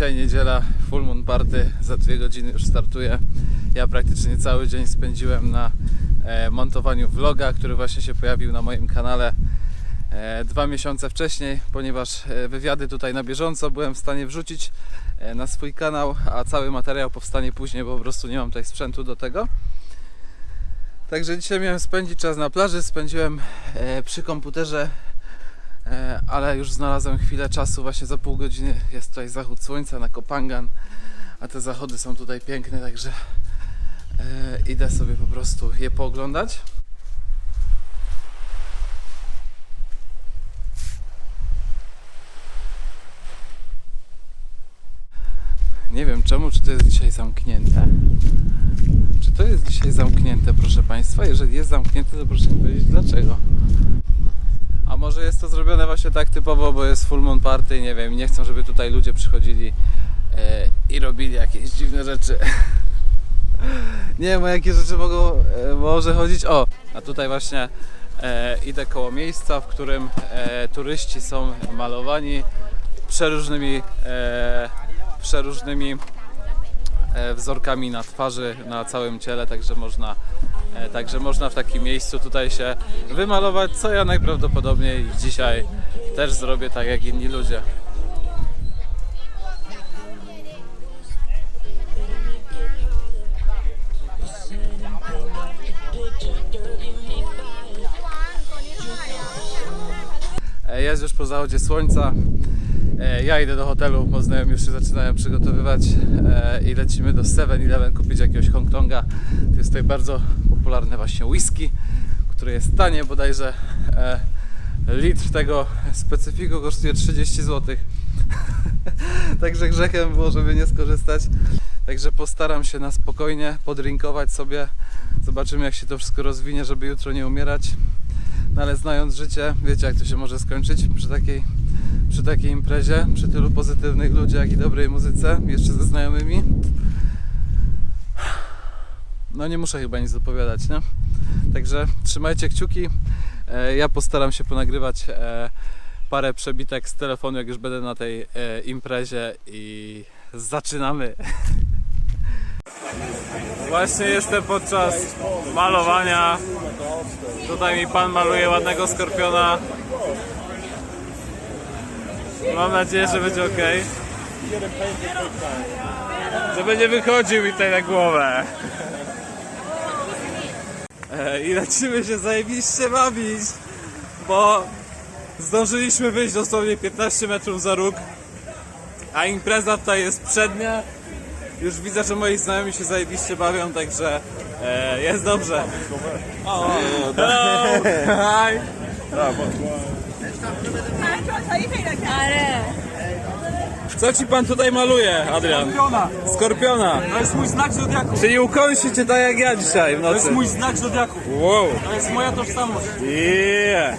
niedziela, full moon party, za dwie godziny już startuje. Ja praktycznie cały dzień spędziłem na e, montowaniu vloga, który właśnie się pojawił na moim kanale e, dwa miesiące wcześniej, ponieważ e, wywiady tutaj na bieżąco byłem w stanie wrzucić e, na swój kanał, a cały materiał powstanie później, bo po prostu nie mam tutaj sprzętu do tego. Także dzisiaj miałem spędzić czas na plaży, spędziłem e, przy komputerze ale już znalazłem chwilę czasu, właśnie za pół godziny jest tutaj zachód słońca na Kopangan, a te zachody są tutaj piękne, także e, idę sobie po prostu je pooglądać. Nie wiem czemu, czy to jest dzisiaj zamknięte. Czy to jest dzisiaj zamknięte, proszę Państwa? Jeżeli jest zamknięte, to proszę mi powiedzieć dlaczego. A może jest to zrobione właśnie tak typowo, bo jest full moon party, nie wiem, nie chcą, żeby tutaj ludzie przychodzili e, i robili jakieś dziwne rzeczy. nie wiem, o jakie rzeczy mogą, e, może chodzić. O, a tutaj właśnie e, idę koło miejsca, w którym e, turyści są malowani przeróżnymi, e, przeróżnymi e, wzorkami na twarzy, na całym ciele, także można, także można w takim miejscu tutaj się wymalować, co ja najprawdopodobniej dzisiaj też zrobię tak jak inni ludzie. E, Jest już po zachodzie słońca. E, Ja idę do hotelu, bo znajomi już się zaczynają przygotowywać e, i lecimy do 7-Eleven kupić jakiegoś Hong Konga. To jest tutaj bardzo popularne właśnie whisky, które jest tanie, bodajże e, litr tego specyfiku kosztuje 30 zł. Także grzechem było, żeby nie skorzystać. Także postaram się na spokojnie podrinkować sobie. Zobaczymy jak się to wszystko rozwinie, żeby jutro nie umierać. No ale znając życie, wiecie jak to się może skończyć przy takiej, przy takiej imprezie, przy tylu pozytywnych ludziach i dobrej muzyce, jeszcze ze znajomymi. No nie muszę chyba nic dopowiadać, nie? Także trzymajcie kciuki. E, Ja postaram się ponagrywać e, parę przebitek z telefonu, jak już będę na tej e, imprezie i zaczynamy. Właśnie jestem podczas malowania. Tutaj mi pan maluje ładnego skorpiona. Mam nadzieję, że będzie ok. Że będzie wychodził mi tutaj na głowę. E, I lecimy się zajebiście bawić, bo zdążyliśmy wyjść dosłownie 15 metrów za róg, a impreza tutaj jest przednia. Już widzę, że moi znajomi się zajebiście bawią, także e, jest dobrze. Hello, hi. 啊，Co ci pan tutaj maluje, Adrian? Skorpiona. Skorpiona. To jest mój znak zodiaku. Czyli ukąsi cię tak jak ja dzisiaj w To jest nocy. mój znak zodiaku. Wow. To jest moja tożsamość. Yeah.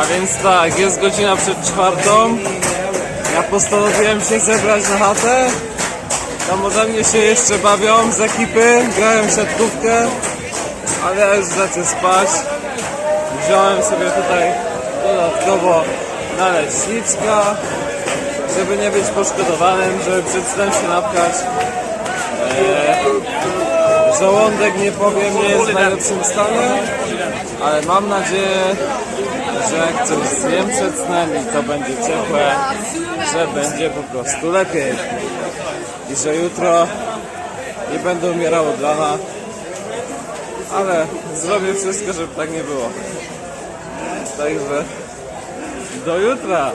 A więc tak, jest godzina przed czwartą. Ja postanowiłem się zebrać na chatę. Tam ode mnie się jeszcze bawią z ekipy, grają w siatkówkę, ale ja już lecę spać. Wziąłem sobie tutaj dodatkowo naleśniczka, żeby nie być poszkodowanym, żeby przed snem się napkać. Eee, żołądek nie powiem, nie jest w najlepszym stanie, ale mam nadzieję, że jak coś zjem przed snem i to będzie ciepłe, że będzie po prostu lepiej. I że jutro nie będę umierał od rana, ale zrobię wszystko, żeby tak nie było. Także do jutra!